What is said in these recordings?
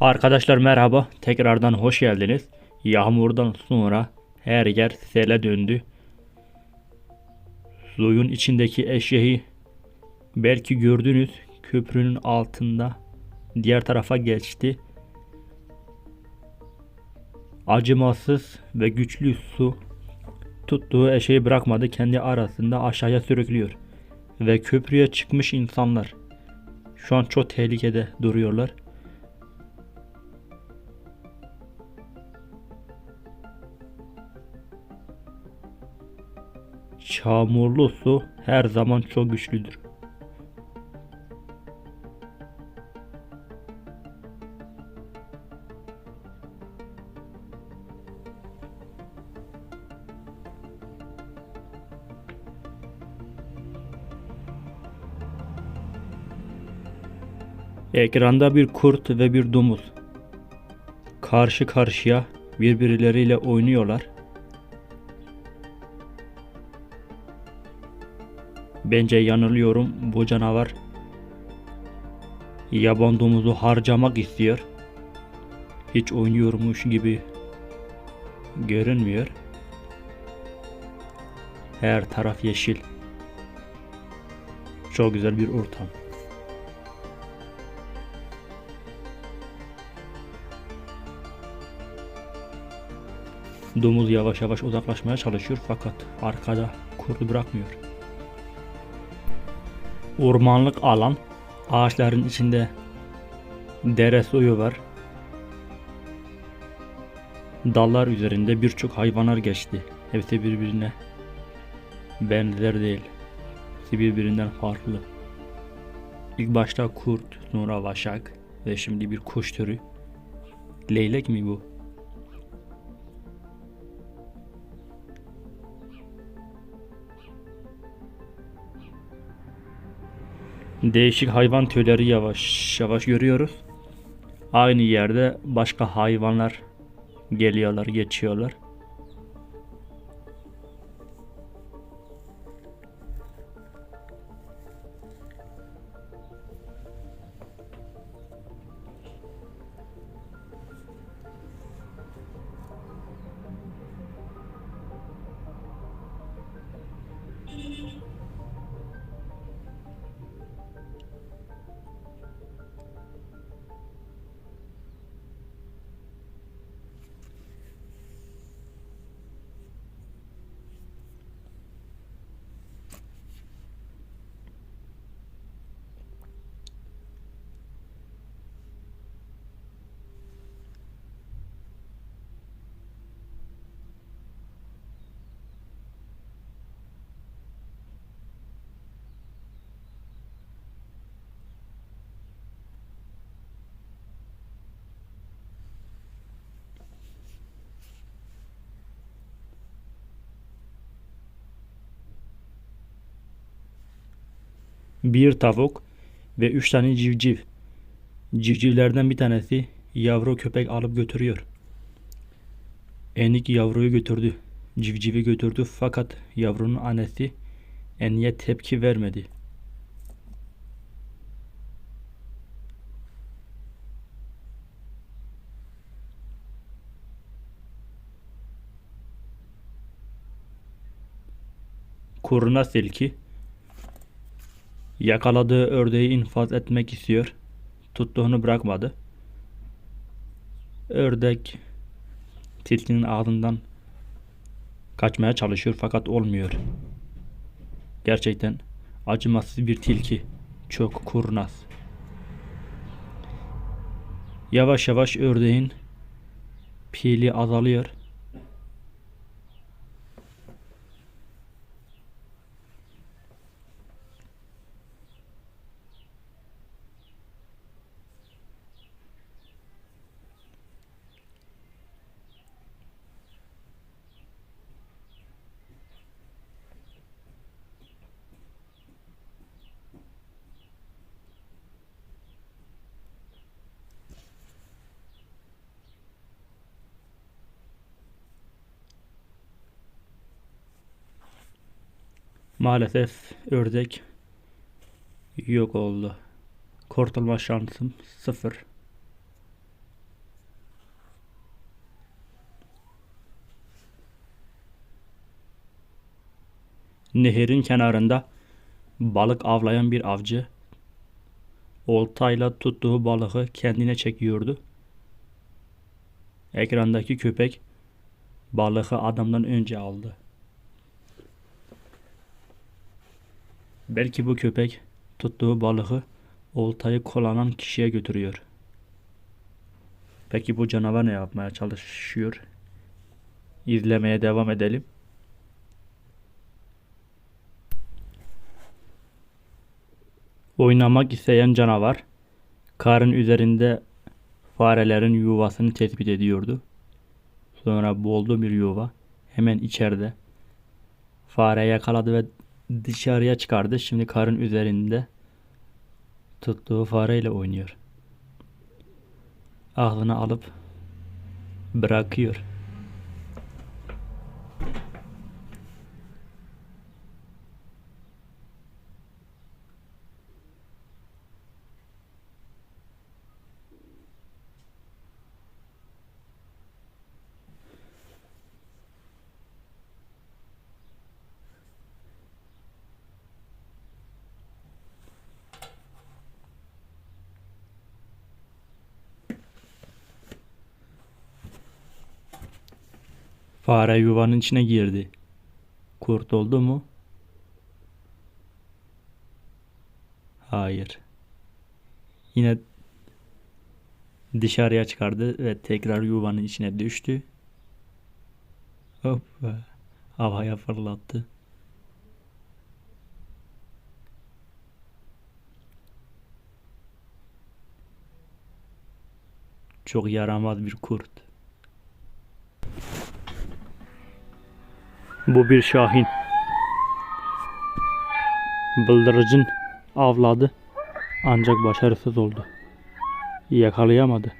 Arkadaşlar merhaba. Tekrardan hoş geldiniz. Yağmurdan sonra her yer sele döndü. Suyun içindeki eşeği belki gördünüz köprünün altında diğer tarafa geçti. Acımasız ve güçlü su tuttuğu eşeği bırakmadı kendi arasında aşağıya sürüklüyor. Ve köprüye çıkmış insanlar şu an çok tehlikede duruyorlar. Çamurlu su her zaman çok güçlüdür. Ekranda bir kurt ve bir domuz. Karşı karşıya birbirleriyle oynuyorlar. Bence yanılıyorum. Bu canavar yaban domuzu harcamak istiyor. Hiç oynuyormuş gibi görünmüyor. Her taraf yeşil. Çok güzel bir ortam. Domuz yavaş yavaş uzaklaşmaya çalışıyor fakat arkada kurdu bırakmıyor. Ormanlık alan, ağaçların içinde dere suyu var. Dallar üzerinde birçok hayvanlar geçti. Hepsi birbirine benzer değil. Hepsi birbirinden farklı. İlk başta kurt, sonra vaşak ve şimdi bir kuş türü. Leylek mi bu? Değişik hayvan türleri yavaş yavaş görüyoruz. Aynı yerde başka hayvanlar geliyorlar, geçiyorlar. Bir tavuk ve üç tane civciv. Civcivlerden bir tanesi yavru köpek alıp götürüyor. Enik yavruyu götürdü. Civcivi götürdü fakat yavrunun annesi Eniye tepki vermedi. Kurnaz tilki Yakaladığı ördeği infaz etmek istiyor. Tuttuğunu bırakmadı. Ördek tilkinin ağzından kaçmaya çalışıyor fakat olmuyor. Gerçekten acımasız bir tilki. Çok kurnaz. Yavaş yavaş ördeğin pili azalıyor. Maalesef ördek yok oldu. Kurtulma şansım sıfır. Nehirin kenarında balık avlayan bir avcı oltayla tuttuğu balığı kendine çekiyordu. Ekrandaki köpek balığı adamdan önce aldı. Belki bu köpek tuttuğu balığı oltayı kullanan kişiye götürüyor. Peki bu canavar ne yapmaya çalışıyor? İzlemeye devam edelim. Oynamak isteyen canavar karın üzerinde farelerin yuvasını tespit ediyordu. Sonra buldu bir yuva. Hemen içeride fare yakaladı ve dışarıya çıkardı. Şimdi karın üzerinde tuttuğu fareyle oynuyor. Aklını alıp bırakıyor. Fare yuvanın içine girdi. Kurt oldu mu? Hayır. Yine dışarıya çıkardı ve tekrar yuvanın içine düştü. Hoppa. Havaya fırlattı. Çok yaramaz bir kurt. Bu bir şahin. Bıldırıcın avladı ancak başarısız oldu. Yakalayamadı.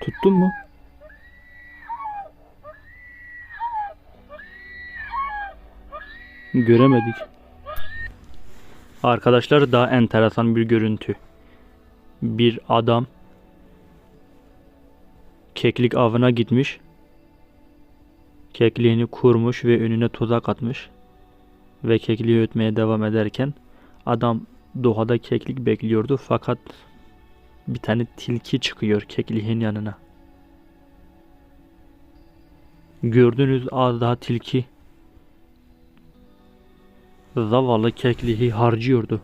Tuttun mu? Göremedik. Arkadaşlar daha enteresan bir görüntü. Bir adam keklik avına gitmiş. Kekliğini kurmuş ve önüne tuzak atmış. Ve kekliği ötmeye devam ederken adam doğada keklik bekliyordu fakat bir tane tilki çıkıyor kekliğin yanına. Gördünüz az daha tilki zavallı kekliği harcıyordu.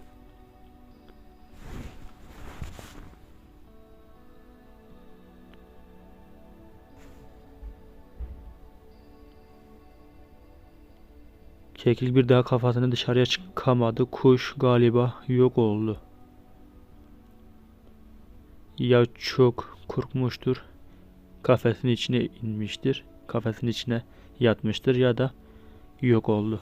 Keklik bir daha kafasını dışarıya çıkamadı. Kuş galiba yok oldu. Ya çok korkmuştur. Kafesin içine inmiştir. Kafesin içine yatmıştır ya da yok oldu.